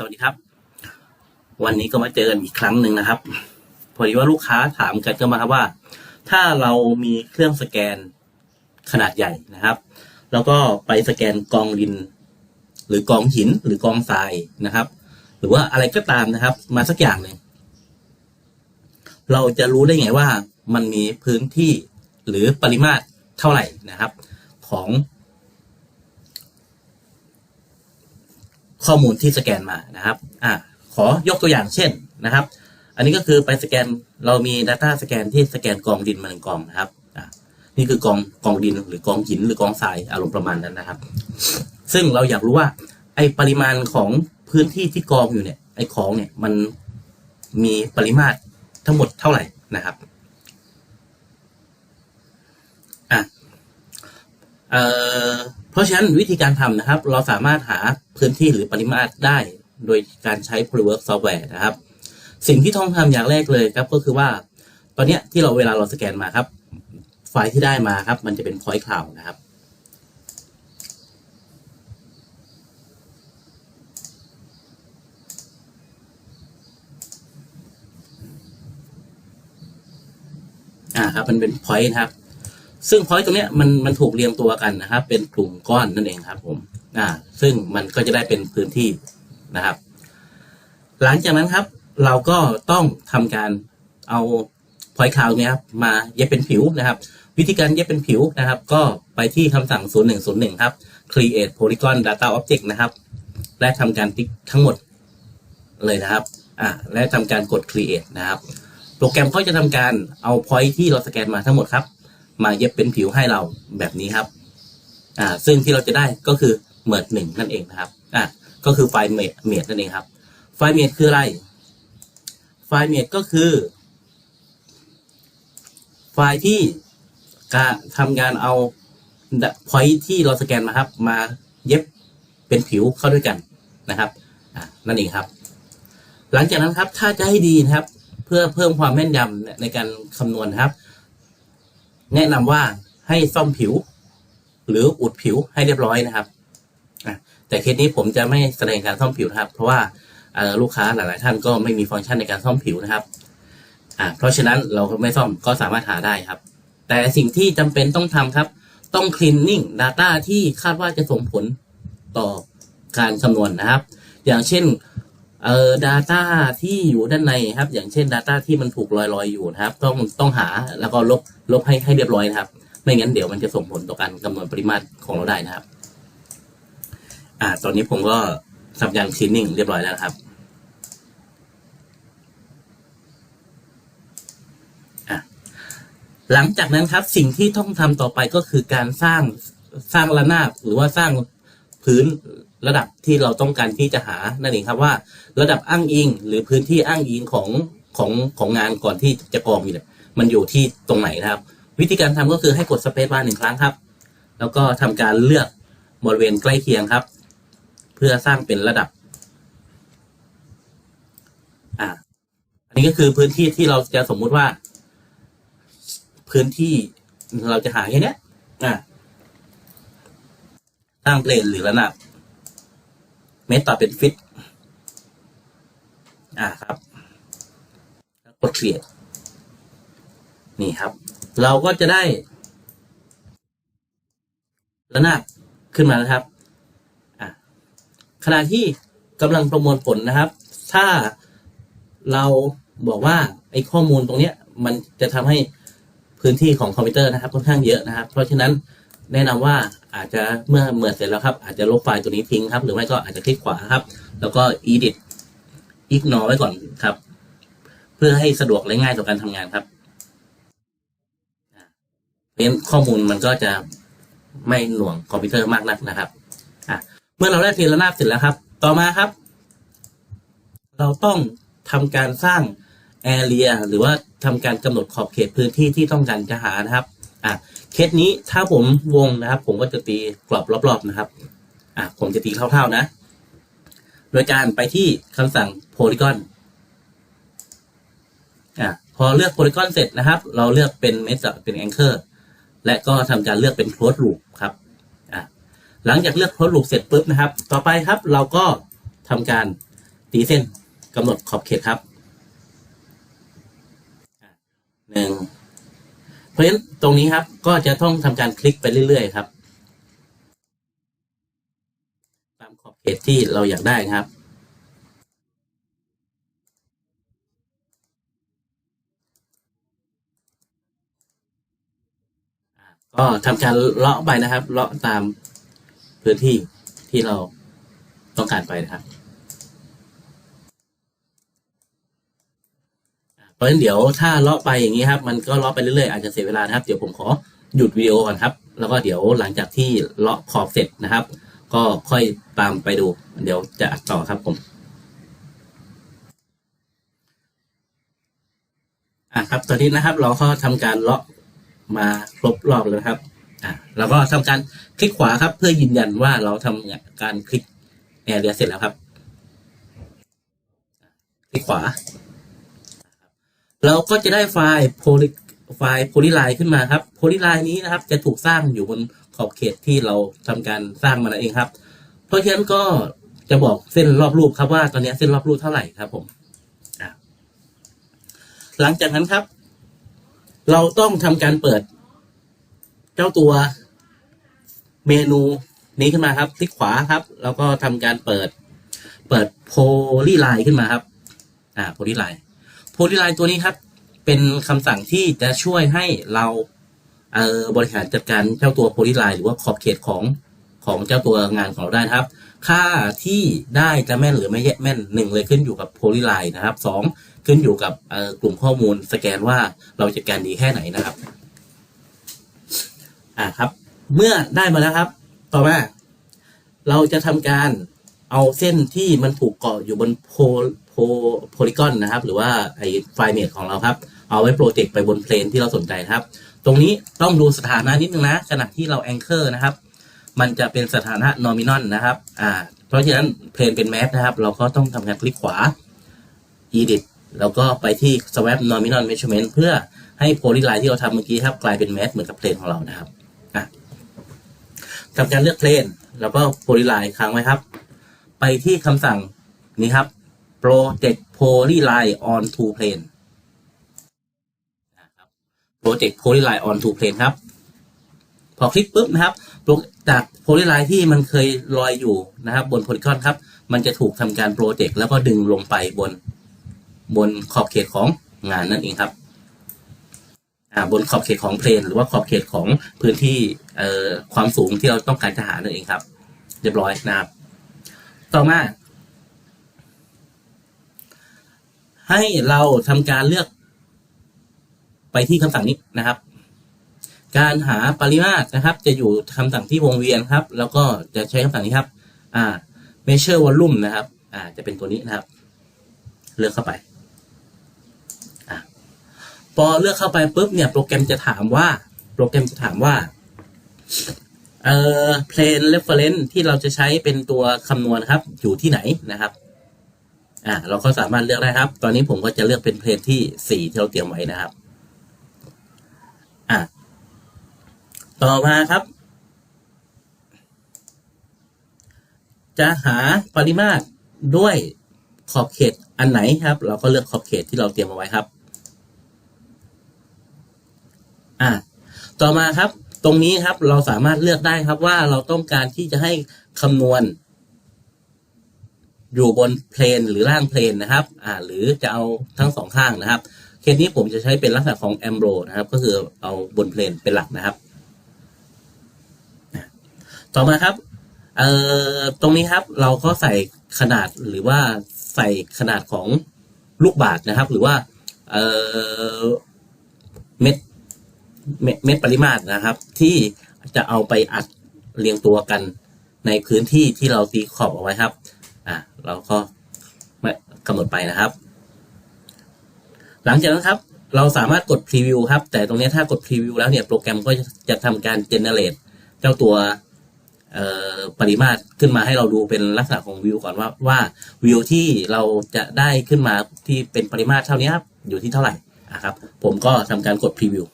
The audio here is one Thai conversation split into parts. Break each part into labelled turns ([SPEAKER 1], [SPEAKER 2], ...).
[SPEAKER 1] สวัสดีครับ วันนี้ก็มาเจอกันอีกครั้งหนึ่งนะครับพอดีว่าลูกค้าถามกันก็มาครับว่า ถ้าเรามีเครื่องสแกนขนาดใหญ่นะครับ แล้วก็ไปสแกนกองดิน หรือกองหินหรือกองทรายนะครับ หรือว่าอะไรก็ตามนะครับ มาสักอย่างหนึ่งเราจะรู้ได้ไงว่ามันมีพื้นที่หรือปริมาตรเท่าไหร่นะครับ ของ ข้อมูลที่สแกนมานะครับอ่าขอยกตัวอย่างเช่นนะครับ อันนี้ก็คือไปสแกนเรามี Data สแกนที่สแกนกองดินมาหนึ่งกองนะครับอ่านี่คือกองกองดินหรือกองหินหรือกองทรายอารมณ์ประมาณนั้นนะครับ ซึ่งเราอยากรู้ว่าไอปริมาณของพื้นที่ที่กองอยู่เนี่ยไอของเนี่ยมันมีปริมาตรทั้งหมดเท่าไหร่นะครับอะเอ่อเพราะฉะนั้นวิธีการทำนะครับ เราสามารถหาพื้นที่หรือปริมาตรได้ โดยการใช้ Polywork Software นะครับ สิ่งที่ต้องทำอย่างแรกเลยครับก็คือว่า ตอนนี้ที่เราเวลาเราสแกนมาครับ ไฟล์ที่ได้มาครับ มันจะเป็น Point Cloud นะครับอ่าครับมันเป็น Point นะครับ ซึ่ง point ตรงเนี้ยมันมันถูกเรียงตัวกันนะครับ เป็นกลุ่มก้อนนั่นเองครับผมอ่าซึ่งมันก็จะได้เป็นพื้นที่นะครับ หลังจากนั้นครับ เราก็ต้องทำการเอา point cloud เนี้ยครับมาเย็บเป็นผิวนะครับ วิธีการเย็บเป็นผิวนะครับ ก็ไปที่คำสั่ง 0101 ครับ create polygon data object นะครับ และทำการติ๊กทั้งหมดเลยนะครับอ่าและทำการกด create นะครับ โปรแกรมก็จะทำการเอา point ที่เราสแกนมาทั้งหมดครับ มาเย็บเป็นผิวให้เราแบบนี้ครับ อ่า ซึ่งที่เราจะได้ก็คือเมิดหนึ่งนั่นเองนะครับ อ่าก็คือไฟล์เมดเมดนั่นเองครับ ไฟล์เมดคืออะไร ไฟล์เมดก็คือ ไฟล์ที่การทำงานเอาพอยที่เราสแกนมาครับ มาเย็บเป็นผิวเข้าด้วยกันนะครับอ่านั่นเองครับ หลังจากนั้นครับถ้าจะให้ดีนะครับ เพื่อเพิ่มความแม่นยำในการคำนวณครับ แนะนำว่าให้ซ่อมผิว หรืออุดผิวให้เรียบร้อยนะครับแต่เคสนี้ผมจะไม่แสดงการซ่อมผิวนะครับ เพราะว่าลูกค้าหลาย ๆ ท่านก็ไม่มีฟังก์ชันในการซ่อมผิวนะครับเพราะฉะนั้นเราไม่ซ่อมก็สามารถหาได้ครับ แต่สิ่งที่จำเป็นต้องทำครับ ต้อง cleaning data ที่คาดว่าจะส่งผลต่อการคำนวณนะครับ อย่างเช่น เอ่อ data ที่อยู่ด้านในครับ อย่างเช่น data ที่มันถูกลอยๆอยอยู่นะครับ ต้องต้องหาแล้วก็ลบลบให้ให้เรียบร้อยนะครับ ไม่งั้นเดี๋ยวมันจะส่งผลต่อการคำนวณปริมาตรของเราได้นะครับ อ่า ตอนนี้ผมก็ทำการ cleaning เรียบร้อยแล้วครับอะหลังจากนั้นครับสิ่งที่ต้องทำต่อไปก็คือการสร้างสร้างระนาบหรือว่าสร้างพื้น ระดับที่เราต้องการที่จะหานั่นเองครับว่า ระดับอ้างอิงหรือพื้นที่อ้างอิงของของของงานก่อนที่จะกรองเนี่ยมันอยู่ที่ตรงไหนนะครับ วิธีการทำก็คือให้กดสเปซบาร์หนึ่งครั้งครับ แล้วก็ทำการเลือกบริเวณใกล้เคียงครับ เพื่อสร้างเป็นระดับอ่าอันนี้ก็คือพื้นที่ที่เราจะสมมุติว่า พื้นที่เราจะหาแค่เนี้ยอ่าตั้งเพลนหรือระนาบ เมตรต่อเป็นฟิตอ่าครับกดเคลียร์นี่ครับ เราก็จะได้ระนาบขึ้นมานะครับอ่าขณะที่กำลังประมวลผลนะครับ ถ้าเราบอกว่าไอ้ข้อมูลตรงเนี้ย มันจะทำให้พื้นที่ของคอมพิวเตอร์นะครับค่อนข้างเยอะนะครับ เพราะฉะนั้น แนะนำว่าอาจจะเมื่อเมื่อเสร็จแล้วครับ อาจจะลบไฟล์ตัวนี้ทิ้งครับ หรือไม่ก็อาจจะคลิกขวาครับ แล้วก็ edit ignore ไว้ก่อนครับ เพื่อให้สะดวกและง่ายต่อการทำงานครับเพราะฉะนั้นข้อมูลมันก็จะไม่หน่วงคอมพิวเตอร์มากนักนะครับอะเมื่อเราได้ทีละนาบเสร็จแล้วครับ ต่อมาครับ เราต้องทำการสร้าง area หรือว่าทำการกำหนดขอบเขตพื้นที่ที่ต้องการจะหานะครับอะ เคสนี้ถ้าผมวงนะครับ ผมก็จะตีกรอบรอบๆนะครับ อะผมจะตีคร่าวๆนะ โดยการไปที่คำสั่ง polygon อะพอเลือก polygon เสร็จนะครับ เราเลือกเป็น mesh เป็น anchor และก็ทำการเลือกเป็น close loop ครับอะหลังจากเลือก close loop เสร็จปุ๊บนะครับ ต่อไปครับเราก็ทำการตีเส้นกำหนดขอบเขตครับหนึ่ง ราะฉะนั้นตรงนี้ครับก็จะต้องทำการคลิกไปเรื่อย ๆ ครับ ตามขอบเขตที่เราอยากได้ครับ ก็ทำการเลาะไปนะครับ เลาะตามพื้นที่ที่เราต้องการไปนะครับอ่า เพราะฉะนั้นเดี๋ยวถ้าเลาะไปอย่างนี้ครับ มันก็เลาะไปเรื่อยๆอาจจะเสียเวลานะครับ เดี๋ยวผมขอหยุดวิดีโอก่อนครับ แล้วก็เดี๋ยวหลังจากที่เลาะขอบเสร็จนะครับ ก็ค่อยตามไปดู เดี๋ยวจะอัดต่อครับผมอะครับตอนนี้นะครับ เราก็ทำการเลาะมาครบรอบแล้วครับอะแล้วก็ทำการคลิกขวาครับ เพื่อยืนยันว่าเราทำการคลิกแอเรียเสร็จแล้วครับ คลิกขวา เราก็จะได้ไฟล์โพลิไฟล์โพลีไลน์ขึ้นมาครับโพลีไลน์นี้นะครับ จะถูกสร้างอยู่บนขอบเขตที่เราทำการสร้างมานั่นเองครับ เพราะฉะนั้นก็จะบอกเส้นรอบรูปครับว่าตอนนี้เส้นรอบรูปเท่าไหร่ครับผมหลังจากนั้นครับ เราต้องทำการเปิด เจ้าตัวเมนูนี้ขึ้นมาครับคลิกขวาครับ แล้วก็ทำการเปิด เปิดโพลีไลน์ขึ้นมาครับ อ่าโพลีไลน์ โพลีไลน์ตัวนี้ครับ เป็นคำสั่งที่จะช่วยให้เราเอ่อบริหารจัดการเจ้าตัวโพลีไลน์หรือว่าขอบเขตของของเจ้าตัวงานของเราได้ครับ ค่าที่ได้จะแม่นหรือไม่แม่นหนึ่งเลยขึ้นอยู่กับโพลีไลน์นะครับสองขึ้นอยู่กับกลุ่มข้อมูลสแกนว่าเราจัดการดีแค่ไหนนะครับอ่าครับ เมื่อได้มาแล้วครับ ต่อมาเราจะทำการเอาเส้นที่มันถูกเกาะอยู่บนโพ โพลิกอนนะครับ หรือว่าไอไฟเมทของเราครับ เอาไว้โปรเจกต์ไปบนเพลนที่เราสนใจครับ ตรงนี้ต้องดูสถานะนิดนึงนะ ขณะที่เราแองเกอร์นะครับ มันจะเป็นสถานะนอมินอลนะครับ อ่า เพราะฉะนั้นเพลนเป็นแมสนะครับ เราก็ต้องทำการคลิกขวา edit แล้วก็ไปที่ swap nominal measurement เพื่อให้โพลีไลน์ที่เราทำเมื่อกี้ครับ กลายเป็นแมสเหมือนกับเพลนของเรานะครับอะทำการเลือกเพลนแล้วก็โพลีไลน์ค้างไว้ครับ ไปที่คำสั่งนี้ครับ project polyline on to plane นะครับ project polyline on to plane ครับ พอคลิกปุ๊บนะครับ จากโพลีไลน์ที่มันเคยลอยอยู่นะครับ บนโพลีกอนครับ มันจะถูกทำการโปรเจกต์แล้วก็ดึงลงไปบนบนขอบเขตของงานนั่นเองครับบนขอบเขตของเพลนหรือว่าขอบเขตของพื้นที่ความสูงที่เราต้องการจะหานั่นเองครับ เรียบร้อยนะครับ ต่อมา ให้เราทำการเลือก ไปที่คำสั่งนี้นะครับ การหาปริมาตรนะครับ จะอยู่คำสั่งที่วงเวียนครับ แล้วก็จะใช้คำสั่งนี้ครับ อ่า measure volume นะครับ อ่า จะเป็นตัวนี้นะครับ เลือกเข้าไปอ่าพอเลือกเข้าไปปุ๊บเนี่ยโปรแกรมจะถามว่า โปรแกรมจะถามว่าเอ่อ plane reference ที่เราจะใช้เป็นตัวคำนวณครับ อยู่ที่ไหนนะครับ อ่าเราก็สามารถเลือกได้ครับ ตอนนี้ผมก็จะเลือกเป็นเพลนที่สี่ที่เราเตรียมไว้นะครับอ่าต่อมาครับ จะหาปริมาตรด้วยขอบเขตอันไหนครับ เราก็เลือกขอบเขตที่เราเตรียมเอาไว้ครับ อ่าต่อมาครับ ตรงนี้ครับเราสามารถเลือกได้ครับว่าเราต้องการที่จะให้คำนวณ อยู่บนเพลนหรือล่างเพลนนะครับอ่าหรือจะเอาทั้งสองข้างนะครับ เคสนี้ผมจะใช้เป็นลักษณะของแอมโบรนะครับ ก็คือเอาบนเพลนเป็นหลักนะครับ ต่อมาครับเอ่อตรงนี้ครับเราก็ใส่ขนาดหรือว่าใส่ขนาดของลูกบาศก์นะครับ หรือว่าเอ่อเม็ดเม็ดปริมาตรนะครับ ที่จะเอาไปอัดเรียงตัวกันในพื้นที่ที่เราตีขอบเอาไว้ครับ เราก็ไม่กำหนดไปนะครับ หลังจากนั้นครับ เราสามารถกดพรีวิวครับ แต่ตรงนี้ถ้ากดพรีวิวแล้วเนี่ยโปรแกรมก็จะทำการเจเนเรตเจ้าตัวปริมาตรขึ้นมาให้เราดูเป็นลักษณะของวิวก่อนว่าว่าวิวที่เราจะได้ขึ้นมาที่เป็นปริมาตรเท่านี้ครับอยู่ที่เท่าไหร่อะครับ ผมก็ทำการกดพรีวิว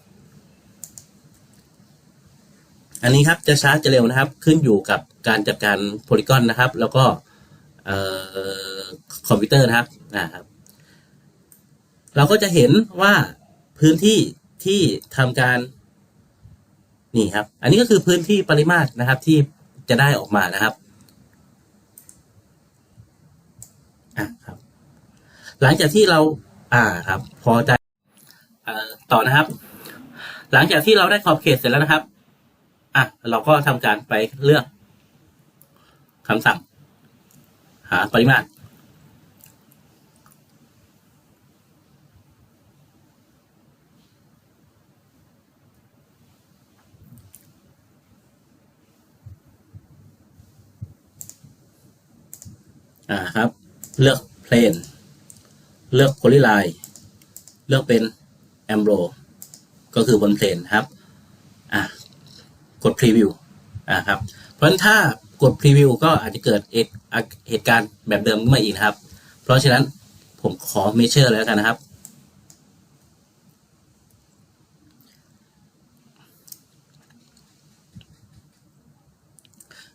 [SPEAKER 1] อันนี้ครับจะช้าจะเร็วนะครับ ขึ้นอยู่กับการจัดการโพลีกอนนะครับ แล้วก็ คอมพิวเตอร์นะครับนะครับ เราก็จะเห็นว่าพื้นที่ที่ทำการนี่ครับ อันนี้ก็คือพื้นที่ปริมาตรนะครับที่จะได้ออกมานะครับอะครับ หลังจากที่เรา อ่าครับ พอใจอต่อนะครับ หลังจากที่เราได้ขอบเขตเสร็จแล้วนะครับ อะเราก็ทำการไปเลือกคำสั่งาปริมาตรอ่าครับ เลือกเพลน เลือกโพลีไลน์เลือกเป็นแอมโบรก็คือบนเพลนครับ อะ กดพรีวิว อ่าครับ เพราะฉะนั้นถ้า กดพรีวิวก็อาจจะเกิดเหตุการณ์แบบเดิมขึ้นมาอีกนะครับ เพราะฉะนั้นผมขอเมเชอร์แล้วกันนะครับ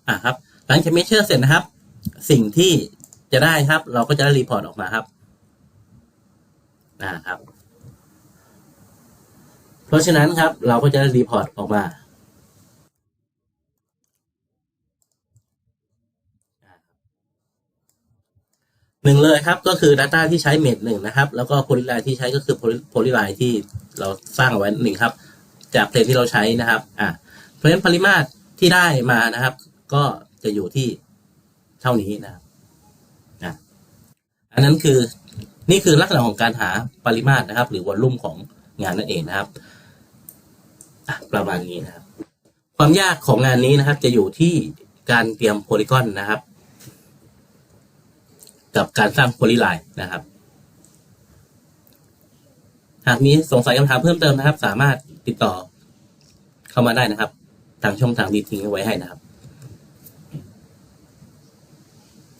[SPEAKER 1] อะครับ หลังจากเมเชอร์เสร็จนะครับ สิ่งที่จะได้ครับ เราก็จะได้รีพอร์ตออกมาครับอ่าครับ เพราะฉะนั้นครับ เราก็จะได้รีพอร์ตออกมา หนึ่งเลยครับก็คือ Data ที่ใช้เมดหนึ่งนะครับ แล้วก็โพลิไลน์ที่ใช้ก็คือโพลิไลน์ที่เราสร้างเอาไว้หนึ่งครับ จากเพลงที่เราใช้นะครับอ่าเพราะฉะนั้นปริมาตรที่ได้มานะครับ ก็จะอยู่ที่เท่านี้นะครับอะอันนั้นคือนี่คือลักษณะของการหาปริมาตรนะครับ หรือวอลลุ่มของงานนั่นเองนะครับอะประมาณนี้นะครับ ความยากของงานนี้นะครับ จะอยู่ที่การเตรียมโพลีกอนนะครับ กับการสร้างโพลีไลน์นะครับ หากมีสงสัยคำถามเพิ่มเติมนะครับ สามารถติดต่อเข้ามาได้นะครับ ทางช่องทางดีทิ้งเอาไว้ให้นะครับ